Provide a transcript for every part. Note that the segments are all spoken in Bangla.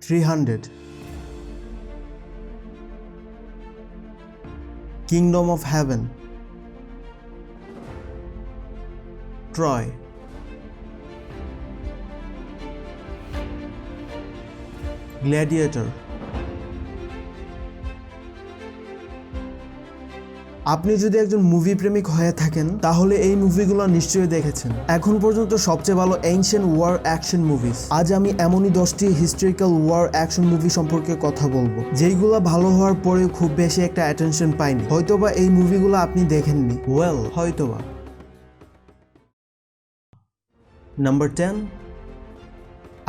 300 Kingdom of Heaven Troy Gladiator আপনি যদি একজন মুভি প্রেমিক হয়ে থাকেন, তাহলে এই মুভিগুলো নিশ্চয়ই দেখেছেন। এখন পর্যন্ত সবচেয়ে ভালো এনশিয়েন্ট ওয়ার অ্যাকশন মুভিজ আজ আমি এমনই দশটি হিস্টোরিক্যাল ওয়ার অ্যাকশন মুভি সম্পর্কে কথা বলব, যেইগুলো ভালো হওয়ার পরেও খুব বেশি একটা অ্যাটেনশন পায়নি। হয়তোবা এই মুভিগুলো আপনি দেখেননি। ওয়েল হয়তোবা। নাম্বার টেন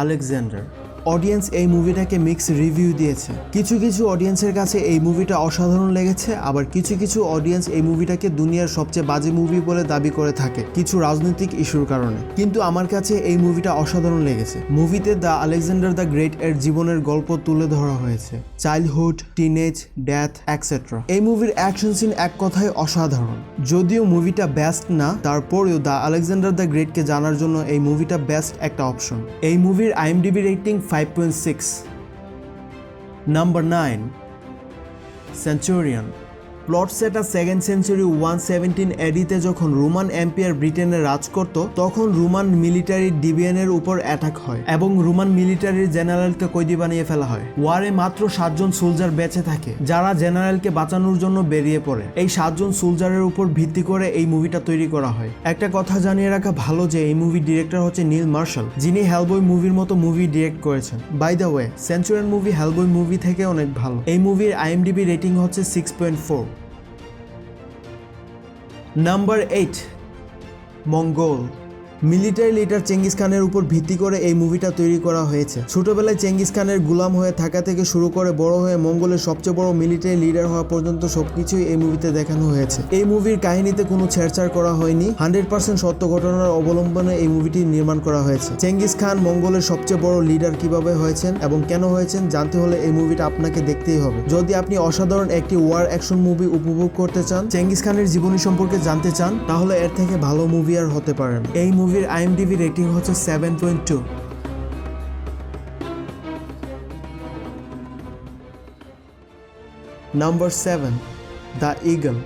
আলেকজান্ডার অডিয়েন্স এই মুভিটাকে মিক্স রিভিউ দিয়েছে। কিছু কিছু অডিয়েন্সের কাছে এই মুভিটা অসাধারণ লেগেছে, আবার কিছু কিছু অডিয়েন্স এই মুভিটাকে দুনিয়ার সবচেয়ে বাজে মুভি বলে দাবি করে থাকে কিছু রাজনৈতিক ইস্যুর কারণে। কিন্তু আমার কাছে এই মুভিটা অসাধারণ লেগেছে। মুভিতে দ্য আলেকজান্ডার দ্য গ্রেট এর জীবনের গল্প তুলে ধরা হয়েছে। চাইল্ডহুড টিনেজ ডেথ অ্যাকসেট্রা এই মুভির অ্যাকশন সিন এক কথায় অসাধারণ। যদিও মুভিটা বেস্ট না, তারপরেও দ্য আলেকজান্ডার দ্য গ্রেটকে জানার জন্য এই মুভিটা বেস্ট একটা অপশন এই মুভির IMDb rating five point six number nine Centurion plot সেটা সেকেন্ড সেঞ্চুরি ওয়ান সেভেন্টিন এডিতে যখন রোমান এম্পিয়ার ব্রিটেনে রাজ করত, তখন রোমান মিলিটারি ডিভিয়ানের উপর অ্যাটাক হয় এবং রোমান মিলিটারির জেনারেলকে কয়েদি বানিয়ে ফেলা হয়। ওয়ারে মাত্র সাতজন সোলজার বেঁচে থাকে, যারা জেনারেলকে বাঁচানোর জন্য বেরিয়ে পড়ে। এই সাতজন সোলজারের উপর ভিত্তি করে এই মুভিটা তৈরি করা হয়। একটা কথা জানিয়ে রাখা ভালো যে এই মুভি ডিরেক্টর হচ্ছে নীল মার্শাল যিনি হেলবয় মুভির মতো মুভি ডিরেক্ট করেছেন। By the way Centurion movie Hellboy movie থেকে অনেক ভালো। এই মুভির আইএমডিবি রেটিং হচ্ছে six point four Number 8 Mongol. Military leader Genghis খানের উপর ভিত্তি করে এই মুভিটা তৈরি করা হয়েছে। ছোটবেলায় চেঙ্গিস খানের গুলাম হয়ে থাকা থেকে শুরু করে বড় হয়ে মঙ্গলের সবচেয়ে বড় মিলিটারি লিডার হওয়া পর্যন্ত সবকিছুই এই মুভিতে দেখানো হয়েছে। এই মুভির কাহিনীতে কোনো ছেড়ছাড় করা হয়নি। হান্ড্রেড পার্সেন্ট সত্য ঘটনার অবলম্বনে এই মুভিটি নির্মাণ করা হয়েছে। চেঙ্গিস খান মঙ্গলের সবচেয়ে বড় লিডার কীভাবে হয়েছেন এবং কেন হয়েছেন জানতে হলে এই মুভিটা আপনাকে দেখতেই হবে। যদি আপনি অসাধারণ একটি ওয়ার অ্যাকশন মুভি উপভোগ করতে চান, চেঙ্গিস খানের জীবনী সম্পর্কে জানতে চান, তাহলে এর থেকে ভালো মুভি আর হতে পারেন এই মুভির আইএমডিবি রেটিং হচ্ছে seven point two number seven the Eagle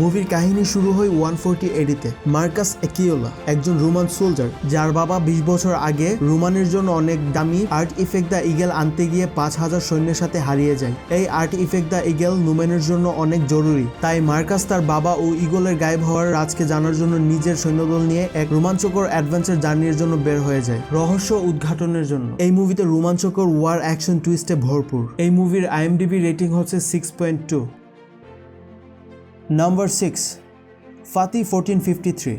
মুভির কাহিনী শুরু হয় ওয়ান ফোরটি এডিতে। মার্কাস একিওলা, একজন রোমান সোলজার, যার বাবা বিশ বছর আগে রোমানের জন্য অনেক দামি আর্ট ইফেক্ট দ্য ইগেল আনতে গিয়ে পাঁচ হাজার সৈন্যের সাথে হারিয়ে যায়। এই আর্ট ইফেক্ট দ্য ইগেল নুমেনের জন্য অনেক জরুরি, তাই মার্কাস তার বাবা ও ইগলের গায়েব হওয়ার রাজকে জানার জন্য নিজের সৈন্যদল নিয়ে এক রোমাঞ্চকর অ্যাডভেঞ্চার জার্নির জন্য বের হয়ে যায়, রহস্য উদ্ঘাটনের জন্য। এই মুভিতে রোমাঞ্চকর ওয়ার অ্যাকশন টুইস্টে ভরপুর। এই মুভির আইএমডিবি রেটিং হচ্ছে six point two. Number six Fatih fourteen fifty three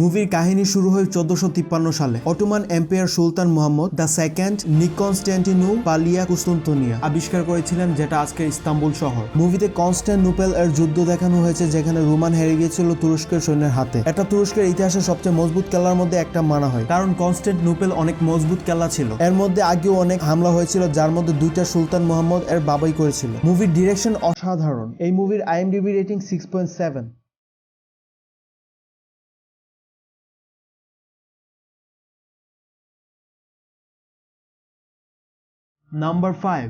মুভির কাহিনী শুরু হয় চোদ্দশো তিপ্পান্ন সালে। অটোমান এম্পায়ার সুলতান মোহাম্মদ, দ্য সেকেন্ড নিকনস্ট্যান্টিনু পালিয়া কুস্তন্তনিয়া আবিষ্কার করেছিলেন যেটা আজকের ইস্তাম্বুল শহর। মুভিতে কনস্ট্যান্ট কনস্ট্যান্টনুপেল এর যুদ্ধ দেখানো হয়েছে যেখানে রোমান হেরে গিয়েছিল তুরস্কের সৈন্যের হাতে। এটা তুরস্কের ইতিহাসে সবচেয়ে মজবুত কেলার মধ্যে একটা মানা হয়, কারণ কনস্ট্যান্ট কনস্ট্যান্টনুপেল অনেক মজবুত খেলা ছিল। এর মধ্যে আগেও অনেক হামলা হয়েছিল, যার মধ্যে দুইটা সুলতান মোহাম্মদ এর বাবাই করেছিল। মুভির ডিরেকশন অসাধারণ। এই মুভির IMDb rating six point seven. Number five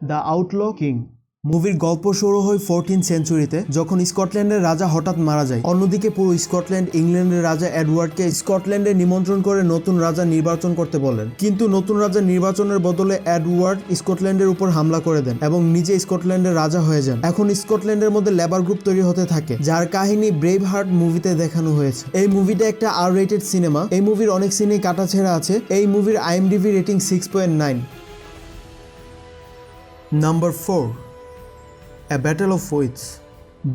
the Outlaw King মুভির গল্প শুরু হয় ফোরটিন সেঞ্চুরিতে যখন স্কটল্যান্ডের রাজা হঠাৎ মারা যায়। অন্যদিকে পুরো স্কটল্যান্ড ইংল্যান্ডের রাজা এডওয়ার্ডকে স্কটল্যান্ডে নিমন্ত্রণ করে নতুন রাজা নির্বাচন করতে বলেন। কিন্তু নতুন রাজা নির্বাচনের বদলে এডওয়ার্ড স্কটল্যান্ডের উপর হামলা করে দেন এবং নিজে স্কটল্যান্ডের রাজা হয়ে যান। এখন স্কটল্যান্ডের মধ্যে লেবার গ্রুপ তৈরি হতে থাকে, যার কাহিনী ব্রেভ হার্ট মুভিতে দেখানো হয়েছে। এই মুভিটা একটা আর রেটেড সিনেমা এই মুভির অনেক সিনেই কাটাছেড়া আছে। এই মুভির IMDb rating six point nine number four a battle of wits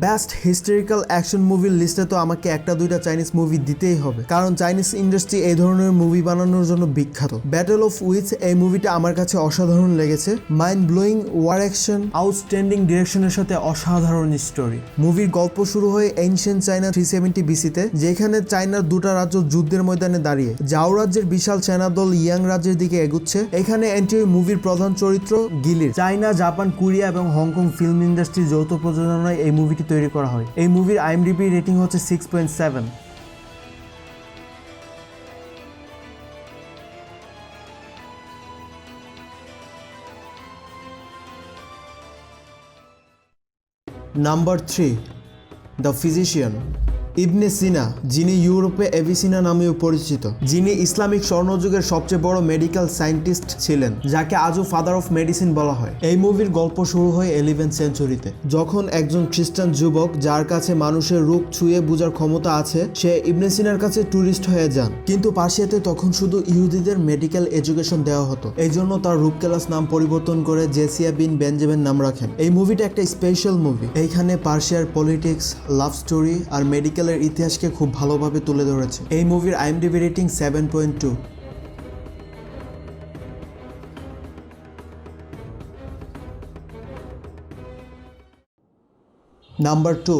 best historical action মুভির লিস্টে তো আমাকে একটা দুইটা চাইনিজ মুভি দিতেই হবে। কারণ চাইনিজ ইন্ডাস্ট্রি এই ধরনের মুভি বানানোর জন্য বিখ্যাত। ব্যাটেল অফ উইথস এই মুভিটা আমার কাছে অসাধারণ লেগেছে। Mind blowing war action outstanding ডিরেকশনের সাথে অসাধারণ স্টোরি মুভির গল্প শুরু হয় এনশিয়েন্ট চায়না থ্রি সেভেন্টি বিসিতে যেখানে চায়নার দুটা রাজ্য যুদ্ধের ময়দানে দাঁড়িয়ে। জাও রাজ্যের বিশাল সেনা দল ইয়াং রাজ্যের দিকে এগুচ্ছে। এখানে এন্ট্রি মুভির প্রধান চরিত্র গিলির চায়না জাপান কোরিয়া এবং হংকং ফিল্ম ইন্ডাস্ট্রির যৌথ প্রযোজনায় এই মুভিটি নাকি তৈরি করা হয়। এই মুভির আইএমডিবি রেটিং হচ্ছে six point seven number three the physician Ibn Sina, যিনি ইউরোপে এভিসিনা নামেও পরিচিত, যিনি ইসলামিক স্বর্ণযুগের সবচেয়ে বড় মেডিকেল সায়েন্টিস্ট ছিলেন, যাকে আজও ফাদার অফ মেডিসিন বলা হয়। এই মুভির গল্প শুরু হয় ইলেভেন সেঞ্চুরিতে যখন একজন খ্রিস্টান যুবক, যার কাছে মানুষের রোগ ছুঁয়ে বোঝার ক্ষমতা আছে, সে ইবনে সিনার কাছে ট্যুরিস্ট হয়ে যান। কিন্তু পার্সিয়াতে তখন শুধু ইহুদিদের মেডিকেল এডুকেশন দেওয়া হতো। এই জন্য তার রূপকেলাস নাম পরিবর্তন করে জেসিয়া বিন বেঞ্জামিন নাম রাখেন। এই মুভিটা একটা স্পেশাল মুভি এইখানে পার্সিয়ার পলিটিক্স লাভ স্টোরি আর মেডিকেলের ইতিহাসকে খুব ভালোভাবে তুলে ধরেছে। এই মুভির IMDb rating seven point two number two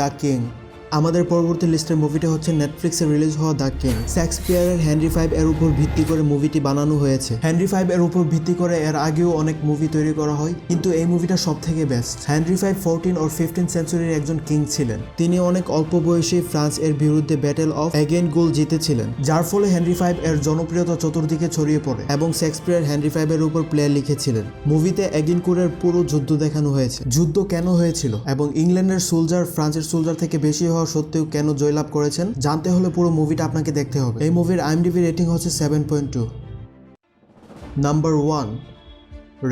the King. আমাদের পরবর্তী লিস্টের মুভিটা হচ্ছে নেটফ্লিক্সে রিলিজ হওয়া দ্য কিং শেক্সপিয়ারের হেনরি ফাইভ এর উপর ভিত্তি করে মুভিটি বানানো হয়েছে। হেনরি ফাইভ এর উপর ভিত্তি করে এর আগেও অনেক মুভি তৈরি করা হয়, কিন্তু এই মুভিটা সব থেকে বেস্ট হেনরি ফাইভ ফোরটিন ও ফিফটিন সেঞ্চুরির একজন কিং ছিলেন। তিনি অনেক অল্প বয়সে ফ্রান্স এর বিরুদ্ধে ব্যাটেল অফ এগেন গোল জিতেছিলেন, যার ফলে হেনরি ফাইভ এর জনপ্রিয়তা চতুর্দিকে ছড়িয়ে পড়ে এবং শেক্সপিয়ার হেনরি ফাইভ এর উপর প্লে লিখেছিলেন। মুভিতে এগিনকুরের পুরো যুদ্ধ দেখানো হয়েছে। যুদ্ধ কেন হয়েছিল এবং ইংল্যান্ডের সোলজার ফ্রান্সের সোলজার থেকে বেশি হওয়া সত্ত্বেও কেন জয়লাভ করেছেন? জানতে হলে পুরো মুভিটা আপনাকে দেখতে হবে। এই মুভির আইএমডিবি রেটিং হচ্ছে seven point two number one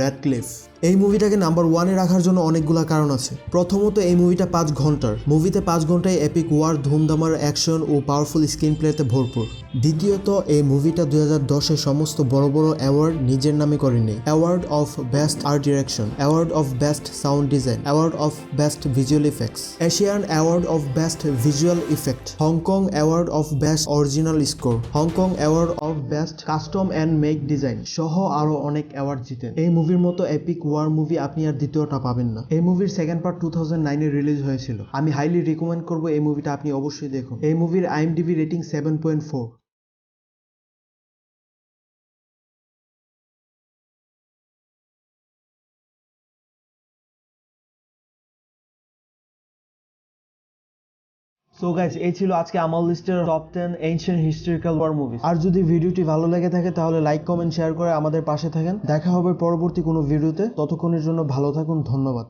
Radcliffe এই মুভিটাকে নাম্বার ওয়ানে রাখার জন্য অনেকগুলা কারণ আছে। প্রথমত, এই মুভিটা পাঁচ ঘণ্টার। মুভিতে পাঁচ ঘন্টায় এপিক ওয়ার ধুমধামার অ্যাকশন ও পাওয়ারফুল স্ক্রিন প্লেতে ভরপুর। দ্বিতীয়ত, এই মুভিটা দুই হাজার দশের সমস্ত বড় বড় অ্যাওয়ার্ড নিজের নামে করেনি award of best art direction award of best sound design award of best visual effects Asian award of best visual effect Hong Kong award of best original score Hong Kong award of best costume and make design সহ আরও অনেক অ্যাওয়ার্ড জিতেন। এই মুভির মতো এপিক ওয়ার মুভি আপনি আর দ্বিতীয়টা পাবেন না। এই মুভির সেকেন্ড পার্ট টু থাউজেন্ড নাইনে রিলিজ হয়েছিল। আমি হাইলি রিকমেন্ড করব এই মুভিটা আপনি অবশ্যই দেখুন। এই মুভির IMDb rating seven point four so guys এই ছিল আজকে আমার লিস্টের top ten ancient historical war movie আর যদি ভিডিওটি ভালো লেগে থাকে, তাহলে লাইক কমেন্ট শেয়ার করে আমাদের পাশে থাকেন। দেখা হবে পরবর্তী কোনো ভিডিওতে। ততক্ষণের জন্য ভালো থাকুন, ধন্যবাদ।